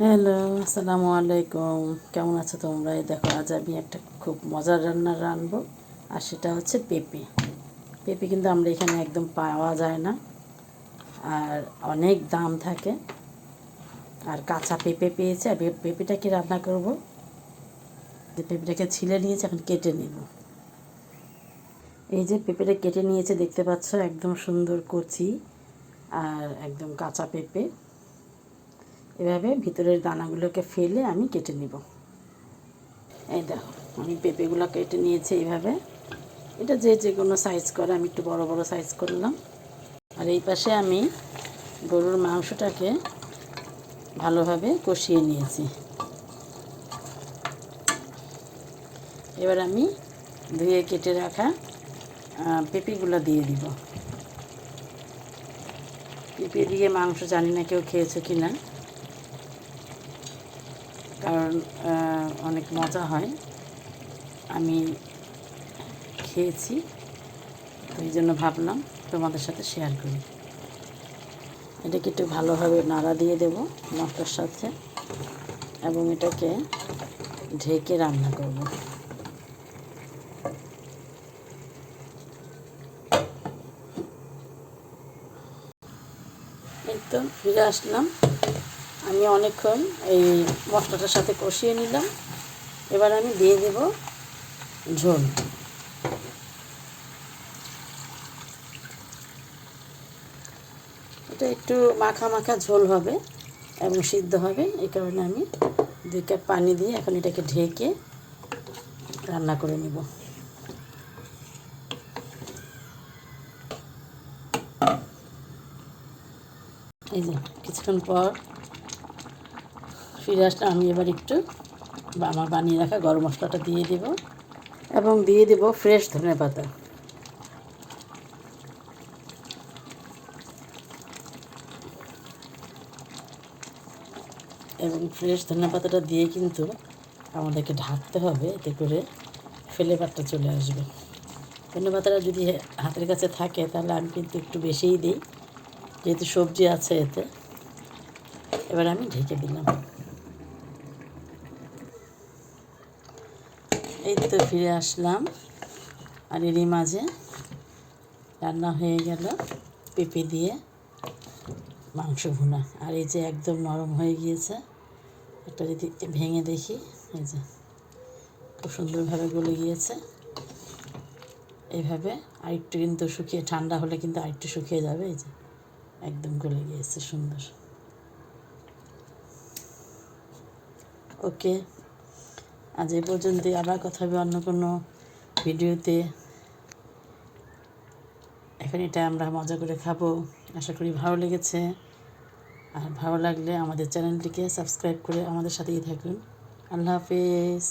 Hello, আসসালামু আলাইকুম। কেমন আছো তোমরা? এই দেখো, আজ আমি একটা খুব মজার রান্না রানবো আর সেটা হচ্ছে পেঁপে। পেঁপে কিন্তু আমরা এখানে একদম পাওয়া যায় না, আর অনেক দাম থাকে। আর কাঁচা পেঁপে পেয়েছে, আর পেঁপেটাকে রান্না করব? যে পেঁপেটাকে ছিলে নিয়েছে, এখন কেটে নেব। এই যে পেঁপেটা কেটে নিয়েছে, দেখতে পাচ্ছ, একদম সুন্দর কচি আর একদম কাঁচা পেঁপে। এভাবে ভিতরের দানাগুলোকে ফেলে আমি কেটে নিব। এই দেখো, আমি পেঁপেগুলো কেটে নিয়েছি এইভাবে। এটা যে যে কোনো সাইজ করে, আমি একটু বড় বড় সাইজ করলাম। আর এই পাশে আমি গরুর মাংসটাকে ভালোভাবে কষিয়ে নিয়েছি। এবার আমি ধুয়ে কেটে রাখা পেঁপেগুলো দিয়ে দিব। পেঁপে দিয়ে মাংস জানি না কেউ খেয়েছে কি না কারণ অনেক মজা হয়। আমি খেয়েছি, তো এই জন্য ভাবলাম তোমাদের সাথে শেয়ার করি। এটাকে একটু ভালোভাবে নাড়া দিয়ে দেব মশলার সাথে এবং এটাকে ঢেকে রান্না করব। এই তো ফিরে আসলাম। আমি অনেকক্ষণ এই মশলাটার সাথে কষিয়ে নিলাম। এবার আমি দিয়ে দেব ঝোল। এটা একটু মাখা মাখা ঝোল হবে এবং সিদ্ধ হবে, এই কারণে আমি দুই কাপ পানি দিয়ে এখন এটাকে ঢেকে রান্না করে নেব। এই যে, কিছুক্ষণ পর ফিরে আসলাম আমি এবার একটু আমার বানিয়ে রাখা গরম মশলাটা দিয়ে দেব এবং দিয়ে দেব ফ্রেশ ধনে পাতা এবং ফ্রেশ ধনে পাতাটা দিয়ে কিন্তু আমাদেরকে ঢাকতে হবে, এতে করে ফেলে পাতটা চলে আসবে। ধনে পাতাটা যদি হাতের কাছে থাকে, তাহলে আমি কিন্তু একটু বেশিই দিই, যেহেতু সবজি আছে এতে। এবার আমি ঢেকে দিলাম। এই তো ফিরে আসলাম। আর এরই মাঝে রান্না হয়ে গেল পেঁপে দিয়ে মাংস ভুনা। আর এই যে একদম নরম হয়ে গিয়েছে, একটা যদি ভেঙে দেখি, এই যে খুব সুন্দরভাবে গলে গিয়েছে। এইভাবে আরেকটু কিন্তু শুকিয়ে, ঠান্ডা হলে কিন্তু আরেকটু শুকিয়ে যাবে, এই যে একদম গলে গিয়েছে সুন্দর। ওকে আজ এ পর্যন্তই। আবার কথা হবে অন্য কোনো ভিডিওতে। এখন এটা আমরা মজা করে খাব। আশা করি ভালো লেগেছে। আর ভালো লাগলে আমাদের চ্যানেলটিকে সাবস্ক্রাইব করে আমাদের সাথেই থাকুন। আল্লাহ হাফেজ।